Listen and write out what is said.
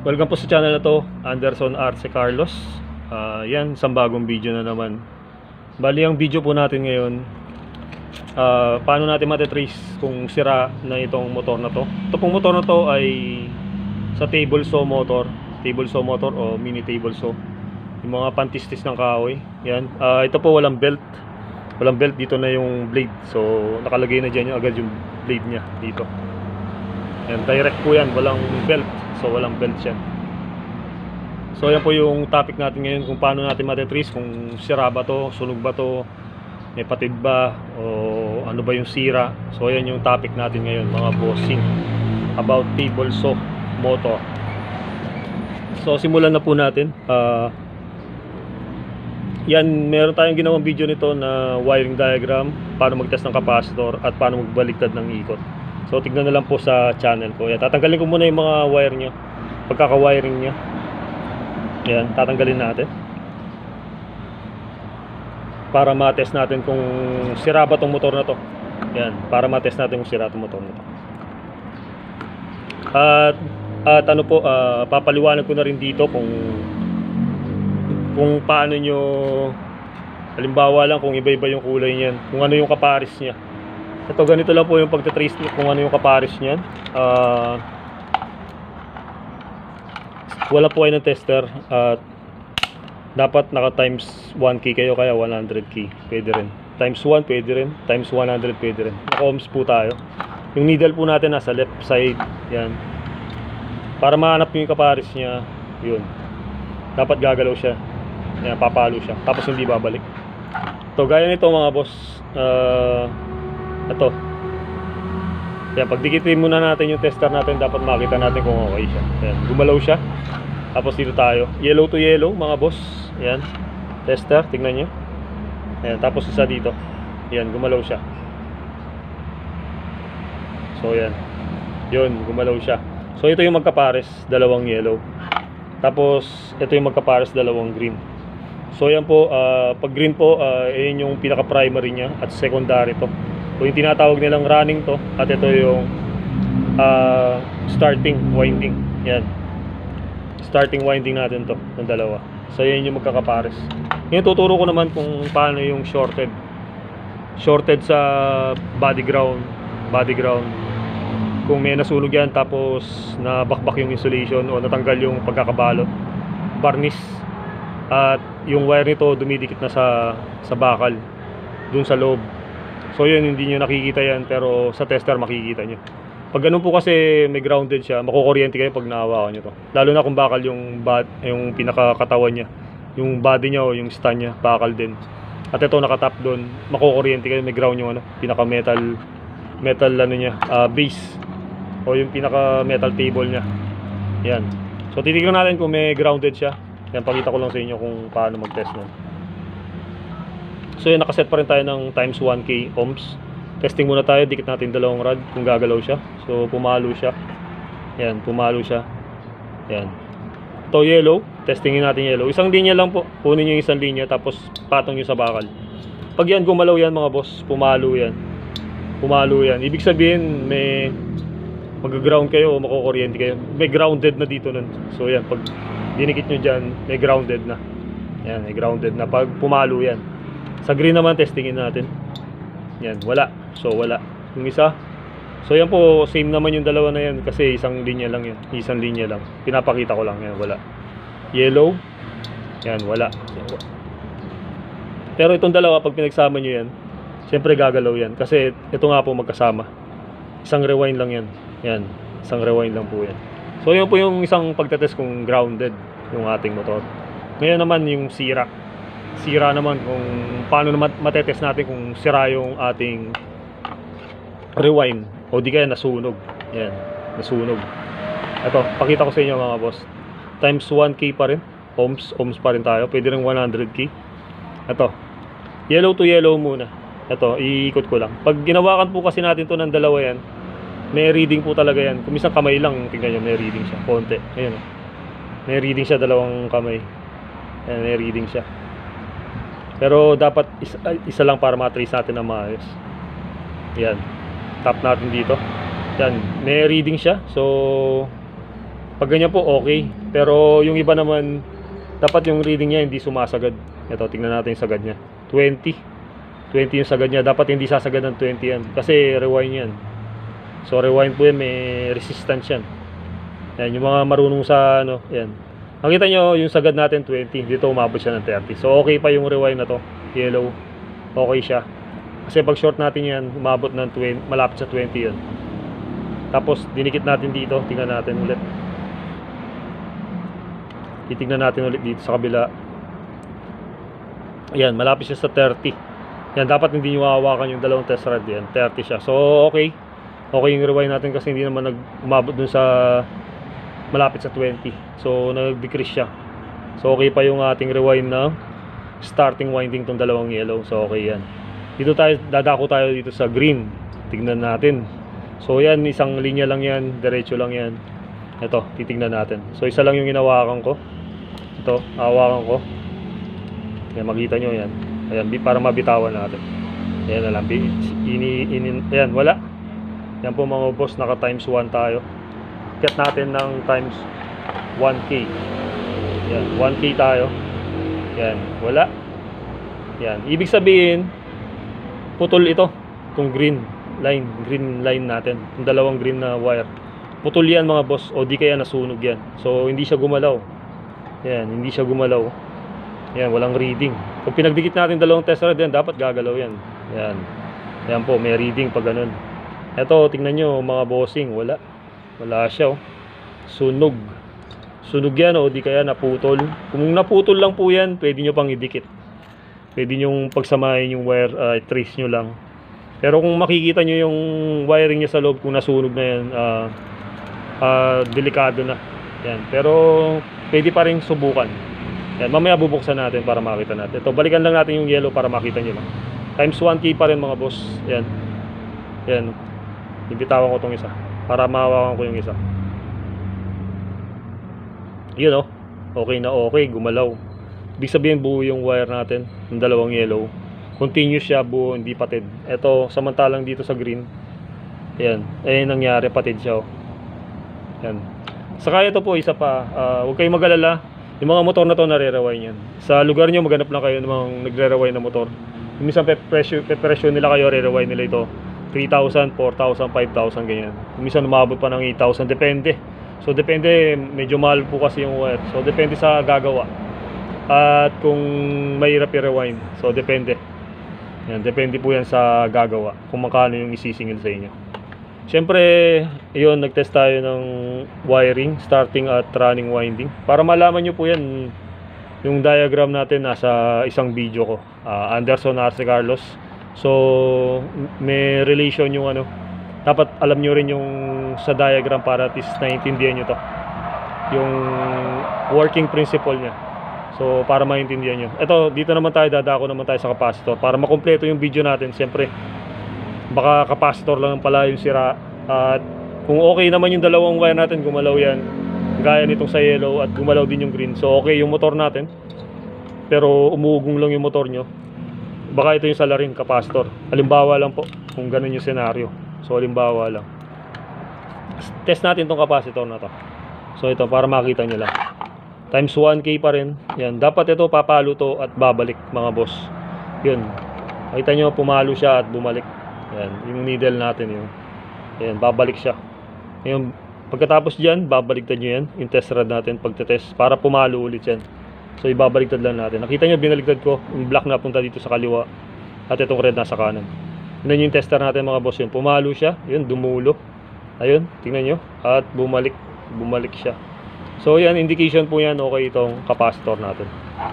Welcome po sa channel na to, Anderson Arce Carlos. Ah, yan, isang bagong video na naman. Bali, ang video po natin ngayon, ah, paano natin matitrace kung sira na itong motor na to. Ito pong motor na to ay sa table saw motor, table saw motor o mini table saw. Yung mga pantistis ng kahoy. Yan. Ah, ito po walang belt. Walang belt dito na yung blade. So, nakalagay na dyan yung agad yung blade niya dito. Yan, direct po yan, walang belt. So walang belt siya. So yan po yung topic natin ngayon kung paano natin matitrace kung sira ba to, sunog ba to, may patid ba o ano ba yung sira. So yan yung topic natin ngayon mga bossing about table saw motor. So simulan na po natin. Ah yan, meron tayong ginawang video nito na wiring diagram, paano mag-test ng capacitor at paano magbaliktad ng ikot. So tignan na lang po sa channel ko. Yan, tatanggalin ko muna yung mga wire niya. Pagkaka-wiring niya. Yan, tatanggalin natin. Para ma-test natin kung sira ba tong motor na to. Yan, para ma-test natin kung sira tong motor na to. At at ano po, ah, papaliwanag ko na rin dito kung kung paano nyo halimbawa lang kung iba-iba yung kulay niyan, kung ano yung kaparis niya. Ito ganito lang po yung pagte-trace kung ano yung kaparis niyan. Ah wala po kayo ng tester at dapat naka times 1k kayo kaya 100k pwede rin. Times 1 pwede rin, times 100 pwede rin. Naka ohms po tayo. Yung needle po natin nasa left side, yan. Para mahanap yung kaparis niya, yun. Dapat gagalaw siya. Yan, papalo siya. Tapos hindi babalik. To gaya nito mga boss, ah ito. Yan, pagdikitin muna natin yung tester natin, dapat makita natin kung okay siya. Yan, gumalaw siya. Tapos dito tayo. Yellow to yellow, mga boss. Yan. Tester, tingnan nyo. Yan, tapos isa dito. Yan, gumalaw siya. So, yan. Yun, gumalaw siya. So, ito yung magkapares, dalawang yellow. Tapos, ito yung magkapares, dalawang green. So, yan po, ah, pag green po, uh, yun yung pinaka-primary niya at secondary to. So, yung tinatawag nilang running to at ito yung ah, starting winding. Yan. Starting winding natin to, ng dalawa. So, yan yung magkakapares. Ngayon, tuturo ko naman kung paano yung shorted. Shorted sa body ground, body ground. Kung may nasunog yan tapos nabakbak yung insulation o natanggal yung pagkakabalot, varnish at yung wire nito dumidikit na sa sa bakal dun sa loob so yun hindi nyo nakikita yan pero sa tester makikita nyo. Pag ganun po kasi may grounded siya makukuryente kayo pag naawakan nyo to. Lalo na kung bakal yung bat, yung pinakakatawan niya. Yung body niya o yung stand niya bakal din. At ito nakatap doon makukuryente kayo may ground yung ano pinaka metal metal ano niya ah, base. O yung pinaka metal table niya. Yan. So titignan natin kung may grounded siya. Yan, pakita ko lang sa inyo kung paano mag-test nun. So yan, nakaset pa rin tayo ng times 1k ohms. Testing muna tayo, dikit natin dalawang rod kung gagalaw siya. So pumalo siya. Yan, pumalo siya. Yan. Ito yellow, testingin natin yellow. Isang linya lang po. Kunin nyo yung isang linya tapos patong nyo sa bakal. Pag yan gumalaw yan mga boss, pumalo yan. Pumalo yan. Ibig sabihin may mag-ground kayo o makukuryente kayo. May grounded na dito nun. So yan, pag dinikit nyo dyan, may grounded na. Yan, may grounded na. Pag pumalo yan. Sa green naman, testingin natin. Yan, wala. So, wala. Yung isa. So, yan po, same naman yung dalawa na yan kasi isang linya lang yan. Isang linya lang. Pinapakita ko lang yan, wala. Yellow. Yan, wala. Pero itong dalawa, pag pinagsama nyo yan, syempre gagalaw yan. Kasi ito nga po magkasama. Isang rewind lang yan. Yan, isang rewind lang po yan. So yun po yung isang pagtetest kung grounded yung ating motor. Ngayon naman yung sira. Sira naman kung paano naman matetest natin kung sira yung ating rewind o di kaya nasunog. Yan, nasunog. Ito, pakita ko sa inyo mga boss. Times 1k pa rin. Ohms, ohms pa rin tayo. Pwede rin 100k. Ito, yellow to yellow muna. Ito, iikot ko lang. Pag ginawakan po kasi natin to ng dalawa yan, may reading po talaga yan. Kung isang kamay lang, tingnan nyo, may reading siya. Konti. Ayan. May reading siya, dalawang kamay. Ayan, may reading siya. Pero dapat isa, isa lang para matrace natin na maayos. Yan. Tap natin dito. Yan. May reading siya. So, Pag ganyan po, okay. Pero yung iba naman, dapat yung reading niya hindi sumasagad. Ito, tingnan natin yung sagad niya. 20. 20 yung sagad niya. Dapat hindi sasagad ng 20 yan. Kasi rewind yan. So rewind po yan, may resistance yan. Yan, yung mga marunong sa ano, yan. Nakita nyo, yung sagad natin 20, dito umabot siya ng 30. So okay pa yung rewind na to, yellow. Okay siya. Kasi pag short natin yan, umabot ng 20, malapit sa 20 yun. Tapos dinikit natin dito, tingnan natin ulit. Titingnan natin ulit dito sa kabila. Ayan, malapit siya sa 30. Yan, dapat hindi nyo hawakan yung dalawang test rod yan. 30 siya. So, okay. Okay yung rewind natin kasi hindi naman nag umabot dun sa malapit sa 20. So, nag-decrease siya. So, okay pa yung ating rewind na starting winding tong dalawang yellow. So, okay yan. Dito tayo, dadako tayo dito sa green. Tignan natin. So, yan, isang linya lang yan. Diretso lang yan. Ito, titignan natin. So, isa lang yung hinawakan ko. Ito, hawakan ko. Yan, makita nyo yan. Ayan, para mabitawan natin. Ayan na lang. Ini, ini, ayan, wala. Yan po mga boss, naka times 1 tayo. Get natin ng times 1K. Yan, 1K tayo. Yan, wala. Yan, ibig sabihin, putol ito. Itong green line, green line natin. Yung dalawang green na wire. Putol yan mga boss, o di kaya nasunog yan. So, hindi siya gumalaw. Yan, hindi siya gumalaw. Yan, walang reading. Kung pinagdikit natin dalawang test yan, dapat gagalaw yan. Yan. Yan po, may reading pag ganun. Ito, tingnan nyo mga bossing, wala. Wala siya oh. Sunog. Sunog yan o di kaya naputol. Kung naputol lang po yan, pwede nyo pang idikit. Pwede nyo pagsamahin yung wire, uh, trace nyo lang. Pero kung makikita nyo yung wiring niya sa loob, kung nasunog na yan, ah, ah, delikado na. Yan. Pero pwede pa rin subukan. Yan. Mamaya bubuksan natin para makita natin. Ito, balikan lang natin yung yellow para makita nyo lang. Times 1K pa rin mga boss. Yan. Yan. Ibitawan ko tong isa. Para mahawakan ko yung isa. Yun oh. Okay na okay. Gumalaw. Ibig sabihin buo yung wire natin. Yung dalawang yellow. Continuous siya buo. Hindi patid. Ito, samantalang dito sa green. Yan. Eh, nangyari. Patid siya oh. Yan. Saka ito po, isa pa. ah, huwag kayong mag-alala. Yung mga motor na to nare-rewind yan. Sa lugar nyo, maghanap lang kayo ng mga nagre-rewind na motor. Minsan pe-presyo nila kayo, re-rewind nila ito. 3,000, 4,000, 5,000 ganyan. Minsan umabot pa ng 8,000, depende. So depende, medyo mahal po kasi yung wire. So depende sa gagawa. At kung mahirap i-rewind. So depende. Yan, depende po yan sa gagawa. Kung makano yung isisingil sa inyo. Siyempre, yun, nag-test tayo ng wiring, starting at running winding. Para malaman nyo po yan, yung diagram natin nasa isang video ko. Ah, Anderson Arce Carlos. So, may relation yung ano. Dapat alam nyo rin yung sa diagram para at least naiintindihan nyo to. Yung working principle niya. So, para maintindihan nyo. Ito, dito naman tayo, dadako naman tayo sa capacitor. Para makumpleto yung video natin, siyempre, baka capacitor lang pala yung sira at kung okay naman yung dalawang wire natin gumalaw yan gaya nitong sa yellow at gumalaw din yung green so okay yung motor natin pero umuugong lang yung motor nyo baka ito yung salarin capacitor halimbawa lang po kung ganun yung senaryo. So halimbawa lang. Test natin tong capacitor na to. So ito para makita nyo lang. Times 1k pa rin. Yan. Dapat ito papalo to at babalik mga boss. Yun. Makita nyo, pumalo siya at bumalik. Yan, yung needle natin yun. Yan, babalik siya. Ngayon, pagkatapos dyan, babaliktad nyo yan, yung test rod natin, pagtetest, para pumalo ulit yan. So, ibabaliktad lang natin. Nakita nyo, binaliktad ko, yung black na punta dito sa kaliwa, at itong red nasa kanan. Yun yung tester natin mga boss yun. Pumalo siya, yun, dumulo. Ayun, tingnan nyo, at bumalik, bumalik siya. So, yan, indication po yan, okay itong capacitor natin.